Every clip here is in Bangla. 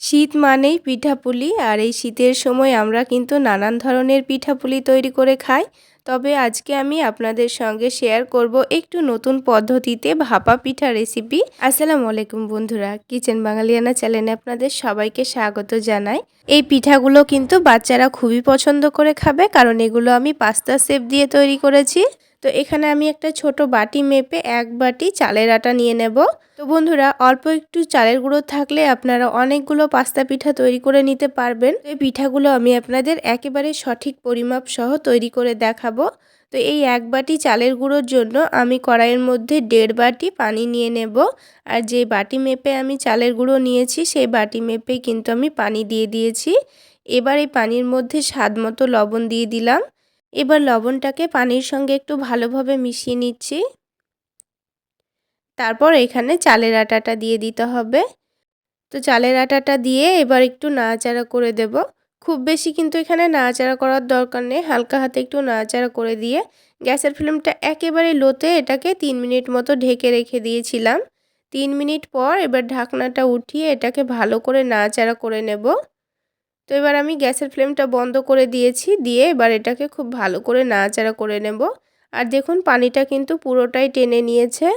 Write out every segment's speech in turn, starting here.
শীত মানেই পিঠাপুলি, আর এই শীতের সময় আমরা কিন্তু নানান ধরনের পিঠাপুলি তৈরি করে খাই। তবে আজকে আমি আপনাদের সঙ্গে শেয়ার করব একটু নতুন পদ্ধতিতে ভাপা পিঠা রেসিপি আসসালামু আলাইকুম বন্ধুরা কিচেন বাঙালিয়ানা চ্যানেলে আপনাদের সবাইকে স্বাগত জানাই। এই পিঠাগুলো কিন্তু বাচ্চারা খুবই পছন্দ করে খাবে, কারণ এগুলো আমি পাস্তা সেপ দিয়ে তৈরি করেছি। তো এখানে আমি একটা ছোট বাটি মেপে এক বাটি চালের আটা নিয়ে নেব। তো বন্ধুরা, অল্প একটু চালের গুঁড়ো থাকলে আপনারা অনেকগুলো পাস্তা পিঠা তৈরি করে নিতে পারবেন। এই পিঠাগুলো আমি আপনাদের একেবারে সঠিক পরিমাপ সহ তৈরি করে দেখাবো। তো এই এক বাটি চালের গুঁড়োর জন্য আমি কড়াইয়ের মধ্যে দেড় বাটি পানি নিয়ে নেব। আর যে বাটি মেপে আমি চালের গুঁড়ো নিয়েছি, সেই বাটি মেপে কিন্তু আমি পানি দিয়ে দিয়েছি। এবার এই পানির মধ্যে স্বাদ মতো লবণ দিয়ে দিলাম। এবার লবণটাকে পানির সঙ্গে একটু ভালোভাবে মিশিয়ে নিচ্ছি। তারপর এখানে চালের আটাটা দিয়ে দিতে হবে। তো চালের আটাটা দিয়ে এবার একটু নাড়াচাড়া করে দেব। খুব বেশি কিন্তু এখানে নাড়াচাড়া করার দরকার নেই। হালকা হাতে একটু নাড়াচাড়া করে দিয়ে গ্যাসের ফ্লেমটা একেবারে লোতে এটাকে তিন মিনিট মতো ঢেকে রেখে দিয়েছিলাম। তিন মিনিট পর এবার ঢাকনাটা উঠিয়ে এটাকে ভালো করে নাড়াচাড়া করে নেব। তো এবার আমি গ্যাসের ফ্লেমটা বন্ধ করে দিয়েছি, দিয়ে এবার এটাকে খুব ভালো করে নাড়াচাড়া করে নেব। আর দেখুন পানিটা কিন্তু পুরোটাই টেনে নিয়েছে।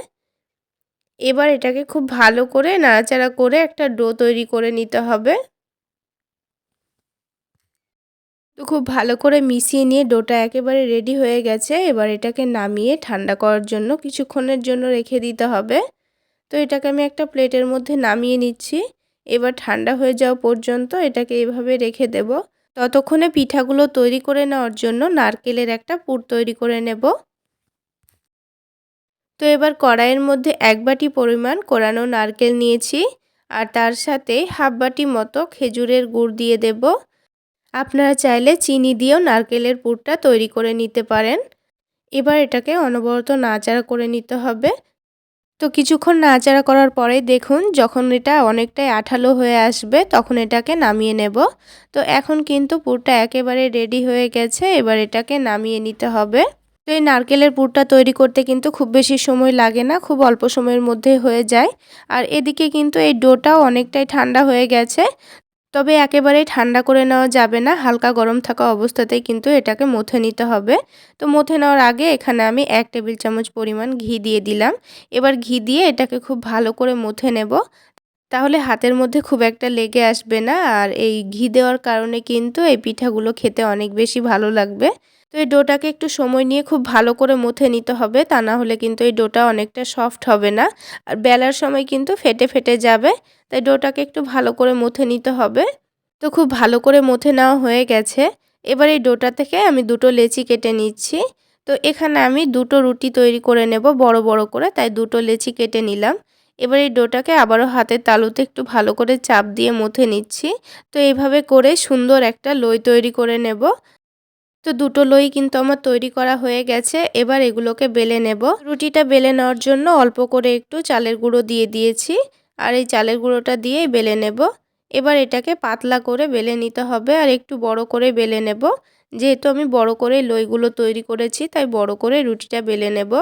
এবার এটাকে খুব ভালো করে নাড়াচাড়া করে একটা ডো তৈরি করে নিতে হবে। তো খুব ভালো করে মিশিয়ে নিয়ে ডোটা একেবারে রেডি হয়ে গেছে। এবার এটাকে নামিয়ে ঠান্ডা করার জন্য কিছুক্ষণের জন্য রেখে দিতে হবে। তো এটাকে আমি একটা প্লেটের মধ্যে নামিয়ে নিচ্ছি। এবার ঠান্ডা হয়ে যাওয়া পর্যন্ত এটাকে এভাবে রেখে দেব। ততক্ষণে পিঠাগুলো তৈরি করে নেওয়ার জন্য নারকেলের একটা পুর তৈরি করে নেব। তো এবার কড়াইয়ের মধ্যে এক বাটি পরিমাণ কোরানো নারকেল নিয়েছি। আর তার সাথে হাফ বাটি মতো খেজুরের গুড় দিয়ে দেব। আপনারা চাইলে চিনি দিয়েও নারকেলের পুরটা তৈরি করে নিতে পারেন। এবার এটাকে অনবরত নাচাড়া করে নিতে হবে। তো কিছুক্ষণ নাচাড়া করার পরে দেখুন, যখন এটা অনেকটাই আঠালো হয়ে আসবে, তখন এটাকে নামিয়ে নেব। তো এখন কিন্তু পুরটা একেবারে রেডি হয়ে গেছে, এবার এটাকে নামিয়ে নিতে হবে। তো এই নারকেলের পুরটা তৈরি করতে কিন্তু খুব বেশি সময় লাগে না, খুব অল্প সময়ের মধ্যে হয়ে যায়। আর এদিকে কিন্তু এই ডোটাও অনেকটাই ঠান্ডা হয়ে গেছে। তবে একেবারেই ঠান্ডা করে নেওয়া যাবে না। হালকা গরম থাকা অবস্থাতেই কিন্তু এটাকে মথে নিতে হবে। তো মথে নেওয়ার আগে এখানে আমি এক টেবিল চামচ পরিমাণ ঘি দিয়ে দিলাম। এবার ঘি দিয়ে এটাকে খুব ভালো করে মথে নেব। তাহলে হাতের মধ্যে খুব একটা লেগে আসবে না। আর এই ঘি দেওয়ার কারণে কিন্তু এই পিঠাগুলো খেতে অনেক বেশি ভালো লাগবে। তো এই ডোটাকে একটু সময় নিয়ে খুব ভালো করে মুথে নিতে হবে, তা না হলে কিন্তু এই ডোটা অনেকটা সফট হবে না। আর বেলার সময় কিন্তু ফেটে ফেটে যাবে, তাই ডোটাকে একটু ভালো করে মুথে নিতে হবে। তো খুব ভালো করে মুথে নেওয়া হয়ে গেছে। এবার এই ডোটা থেকে আমি দুটো লেচি কেটে নিচ্ছি। তো এখানে আমি দুটো রুটি তৈরি করে নেব, বড় বড় করে, তাই দুটো লেচি কেটে নিলাম। এবার এই ডোটাকে আবারও হাতের তালুতে একটু ভালো করে চাপ দিয়ে মুথে নিচ্ছি। তো এইভাবে করে সুন্দর একটা লই তৈরি করে নেব। তো দুটো লই কিন্তু আমার তৈরি করা হয়ে গেছে। এবার এগুলোকে বেলে নেব। রুটিটা বেলে নেওয়ার জন্য অল্প করে একটু চালের গুঁড়ো দিয়ে দিয়েছি। আর এই চালের গুঁড়োটা দিয়েই বেলে নেব। এবার এটাকে পাতলা করে বেলে নিতে হবে আর একটু বড় করে বেলে নেব। যেহেতু আমি বড় করে লইগুলো তৈরি করেছি, তাই বড় করে রুটিটা বেলে নেব।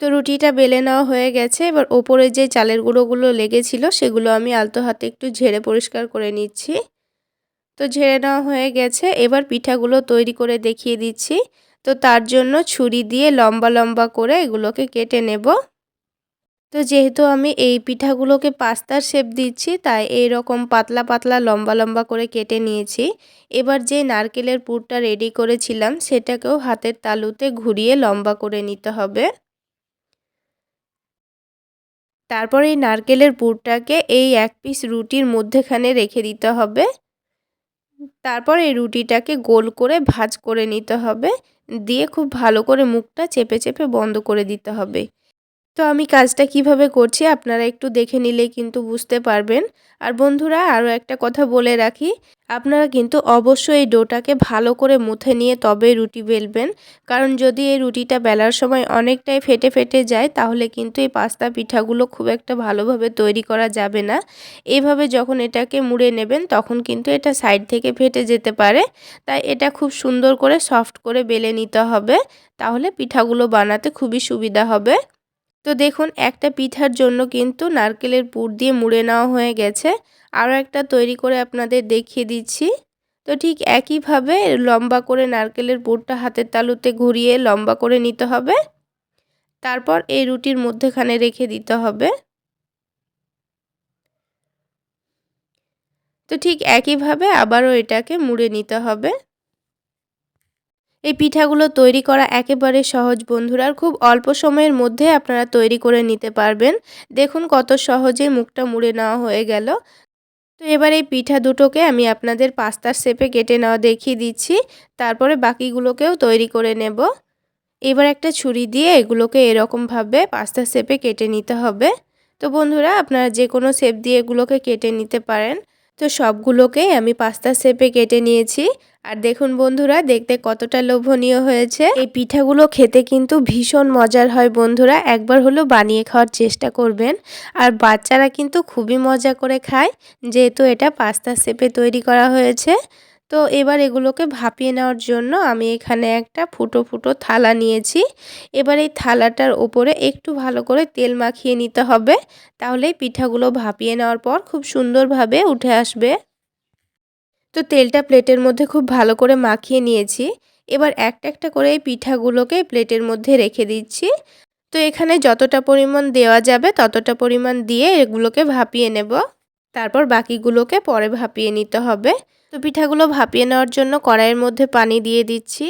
তো রুটিটা বেলে নেওয়া হয়ে গেছে। এবার ওপরে যে চালের গুঁড়োগুলো লেগেছিল, সেগুলো আমি আলতো হাতে একটু ঝেড়ে পরিষ্কার করে নিচ্ছি। তো ঝেড়ে নেওয়া হয়ে গেছে। এবার পিঠাগুলো তৈরি করে দেখিয়ে দিচ্ছি। তো তার জন্য ছুরি দিয়ে লম্বা লম্বা করে এগুলোকে কেটে নেব। তো যেহেতু আমি এই পিঠাগুলোকে পাস্তার শেপ দিচ্ছি, তাই এই রকম পাতলা পাতলা লম্বা লম্বা করে কেটে নিয়েছি। এবার যে নারকেলের পুরটা রেডি করেছিলাম, সেটাকেও হাতের তালুতে ঘুরিয়ে লম্বা করে নিতে হবে। তারপর এই নারকেলের পুরটাকে এই এক পিস রুটির মধ্যেখানে রেখে দিতে হবে। তারপর এই রুটিটাকে গোল করে ভাজ করে নিতে হবে। দিয়ে খুব ভালো করে মুখটা চেপে চেপে বন্ধ করে দিতে হবে। তো আমি কাজটা কীভাবে করছি আপনারা একটু দেখে নিলেই কিন্তু বুঝতে পারবেন। আর বন্ধুরা, আরও একটা কথা বলে রাখি, আপনারা কিন্তু অবশ্যই এই ডোটাকে ভালো করে মুথে নিয়ে তবে রুটি বেলবেন। কারণ যদি এই রুটিটা বেলার সময় অনেকটাই ফেটে ফেটে যায়, তাহলে কিন্তু এই পাস্তা পিঠাগুলো খুব একটা ভালোভাবে তৈরি করা যাবে না। এইভাবে যখন এটাকে মুড়ে নেবেন, তখন কিন্তু এটা সাইড থেকে ফেটে যেতে পারে। তাই এটা খুব সুন্দর করে সফট করে বেলে নিতে হবে। তাহলে পিঠাগুলো বানাতে খুবই সুবিধা হবে। তো দেখুন, একটা পিঠার জন্য কিন্তু নারকেলের পুর দিয়ে মুড়ে নেওয়া হয়ে গেছে। আরও একটা তৈরি করে আপনাদের দেখিয়ে দিচ্ছি। তো ঠিক একইভাবে লম্বা করে নারকেলের পুরটা হাতের তালুতে ঘুরিয়ে লম্বা করে নিতে হবে। তারপর এই রুটির মধ্যেখানে রেখে দিতে হবে। তো ঠিক একইভাবে আবারও এটাকে মুড়ে নিতে হবে। এই পিঠাগুলো তৈরি করা একেবারে সহজ, বন্ধুরা। খুব অল্প সময়ের মধ্যে আপনারা তৈরি করে নিতে পারবেন। দেখুন কত সহজে মুখটা মুড়ে নেওয়া হয়ে গেল। তো এবার এই পিঠা দুটোকে আমি আপনাদের পাস্তার শেপে কেটে নেওয়া দেখিয়ে দিচ্ছি। তারপরে বাকিগুলোকেও তৈরি করে নেব। এবার একটা ছুরি দিয়ে এগুলোকে এরকমভাবে পাস্তার শেপে কেটে নিতে হবে। তো বন্ধুরা, আপনারা যে কোনো শেপ দিয়ে এগুলোকে কেটে নিতে পারেন। তো সবগুলোকেই আমি পাস্তা শেপে কেটে নিয়েছি। আর দেখুন বন্ধুরা, দেখতে কতটা লোভনীয় হয়েছে। এই পিঠাগুলো খেতে কিন্তু ভীষণ মজার হয় বন্ধুরা, একবার হলো বানিয়ে খাওয়ার চেষ্টা করবেন। আর বাচ্চারা কিন্তু খুবই মজা করে খায়, যেহেতু এটা পাস্তা শেপে তৈরি করা হয়েছে। তো এবার এগুলোকে ভাপিয়ে নেওয়ার জন্য আমি এখানে একটা ফুটো ফুটো থালা নিয়েছি। এবার এই থালাটার ওপরে একটু ভালো করে তেল মাখিয়ে নিতে হবে তাহলে পিঠাগুলো ভাপিয়ে নেওয়ার পর খুব সুন্দরভাবে উঠে আসবে। তো তেলটা প্লেটের মধ্যে খুব ভালো করে মাখিয়ে নিয়েছি। এবার একটা একটা করে এই পিঠাগুলোকে প্লেটের মধ্যে রেখে দিচ্ছি। তো এখানে যতটা পরিমাণ দেওয়া যাবে ততটা পরিমাণ দিয়ে এগুলোকে ভাপিয়ে নেব। তারপর বাকিগুলোকে পরে ভাপিয়ে নিতে হবে। তো পিঠাগুলো ভাপিয়ে নেওয়ার জন্য কড়াইয়ের মধ্যে পানি দিয়ে দিচ্ছি।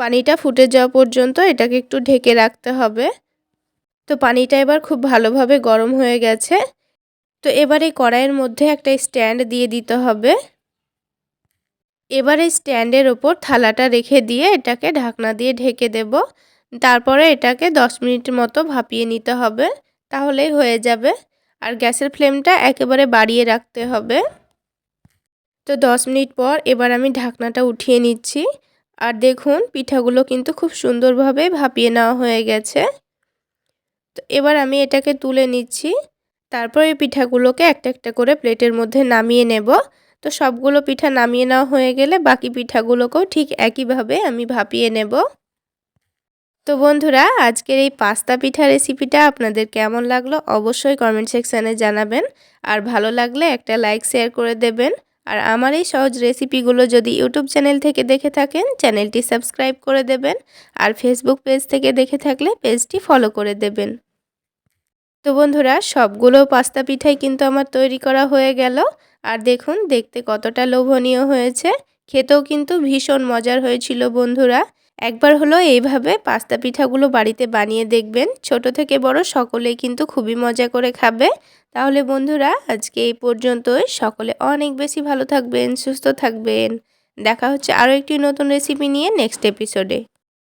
পানিটা ফুটে যাওয়া পর্যন্ত এটাকে একটু ঢেকে রাখতে হবে। তো পানিটা এবার খুব ভালোভাবে গরম হয়ে গেছে। তো এবার এই কড়াইয়ের মধ্যে একটা স্ট্যান্ড দিয়ে দিতে হবে। এবার এই স্ট্যান্ডের ওপর থালাটা রেখে দিয়ে এটাকে ঢাকনা দিয়ে ঢেকে দেব। তারপরে এটাকে দশ মিনিট মতো ভাপিয়ে নিতে হবে, তাহলেই হয়ে যাবে। আর গ্যাসের ফ্লেমটা একেবারে বাড়িয়ে রাখতে হবে। তো দশ মিনিট পর এবার আমি ঢাকনাটা উঠিয়ে নিচ্ছি। আর দেখুন, পিঠাগুলো কিন্তু খুব সুন্দরভাবে ভাপিয়ে নেওয়া হয়ে গেছে। তো এবার আমি এটাকে তুলে নিচ্ছি। তারপর এই পিঠাগুলোকে একটা একটা করে প্লেটের মধ্যে নামিয়ে নেব। তো সবগুলো পিঠা নামিয়ে নেওয়া হয়ে গেলে বাকি পিঠাগুলোকেও ঠিক একইভাবে আমি ভাপিয়ে নেব। তো বন্ধুরা, আজকের এই পাস্তা পিঠা রেসিপিটা আপনাদের কেমন লাগল অবশ্যই কমেন্ট সেকশানে জানাবেন। আর ভালো লাগলে একটা লাইক শেয়ার করে দেবেন। আর আমার এই সহজ রেসিপিগুলো যদি ইউটিউব চ্যানেল থেকে দেখে থাকেন, চ্যানেলটি সাবস্ক্রাইব করে দেবেন। আর ফেসবুক পেজ থেকে দেখে থাকলে পেজটি ফলো করে দেবেন। তো বন্ধুরা, সবগুলো পাস্তা পিঠাই কিন্তু আমার তৈরি করা হয়ে গেল। আর দেখুন, দেখতে কতটা লোভনীয় হয়েছে। খেতেও কিন্তু ভীষণ মজার হয়েছিল বন্ধুরা। একবার হলো এইভাবে পাস্তা পিঠাগুলো বাড়িতে বানিয়ে দেখবেন। ছোট থেকে বড় সকলেই কিন্তু খুবই মজা করে খাবে। তাহলে বন্ধুরা, আজকে এই পর্যন্তই। সকলে অনেক বেশি ভালো থাকবেন, সুস্থ থাকবেন। দেখা হচ্ছে আরও একটি নতুন রেসিপি নিয়ে নেক্সট এপিসোডে